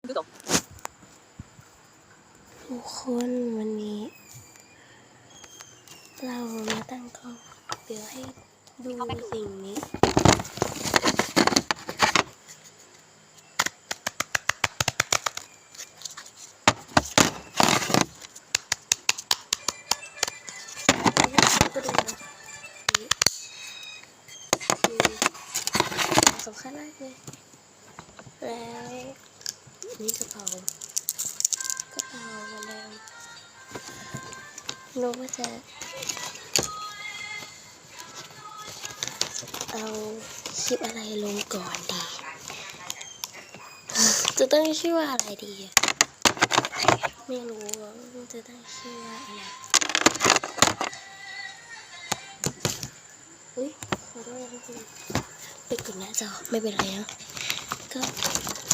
ทุกคนวันนี้ เรามาตั้งกล้องเดี๋ยวให้ดูสิ่งนี้ก็ดูนะนี่คือสำคัญมากเลยแล้ว นี่กระเป๋ากระเป๋าเหมือนเดิมรู้ว่าจะเอาคลิปอะไรลงก่อนดี จะตั้งชื่อว่าอะไรดี ไม่รู้ว่าจะตั้งชื่อว่าอะไรอุ้ยขอโทษนะทุกคนไปกดหน้าจอไม่เป็นไรนะก็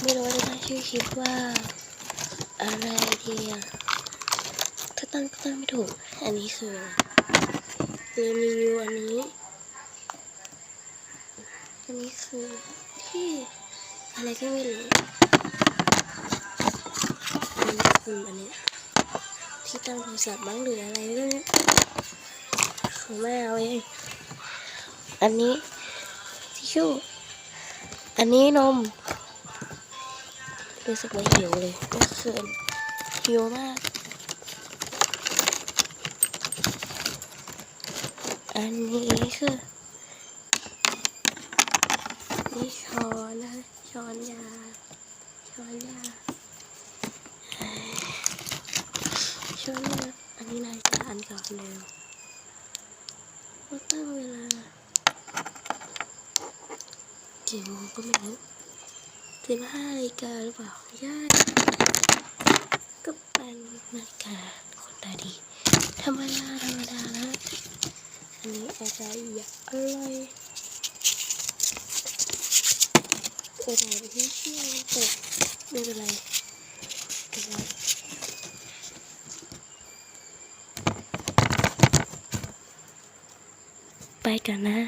ไม่รู้ว่าจะ ชื่อคลิปว่า อะไรดีอะถ้าตั้งก็ตั้งไม่ถูก อันนี้คือรีวิวอันนี้ อันนี้คือที่อะไรก็ไม่รู้อันนี้คืออันนี้ ที่ตั้งโทรศัพท์บ้างหรืออะไรไม่รู้เนี่ยของแม่เอาเอง อันนี้ทิชชู่อันนี้นม รู้สึกว่าหิวเลยเมื่อคืนหิวมาก อันนี้คือนี่ช้อนนะช้อนยาช้อนยาช้อนยาอันนี้นายจะอันก่อนเดิมเราตั้งเวลากี่โมงก็ไม่รู้ สิบห้านาฬิกาหรือเปล่าไม่ใช่ก็เป็นนาฬิกาคนตาดี ธรรมดาธรรมดานะ อันนี้อาจจะอย่าอร่อยเออถ่ายไปที่เชี่ยวแต่ไม่เป็นไรไม่เป็นไรไปกันนะ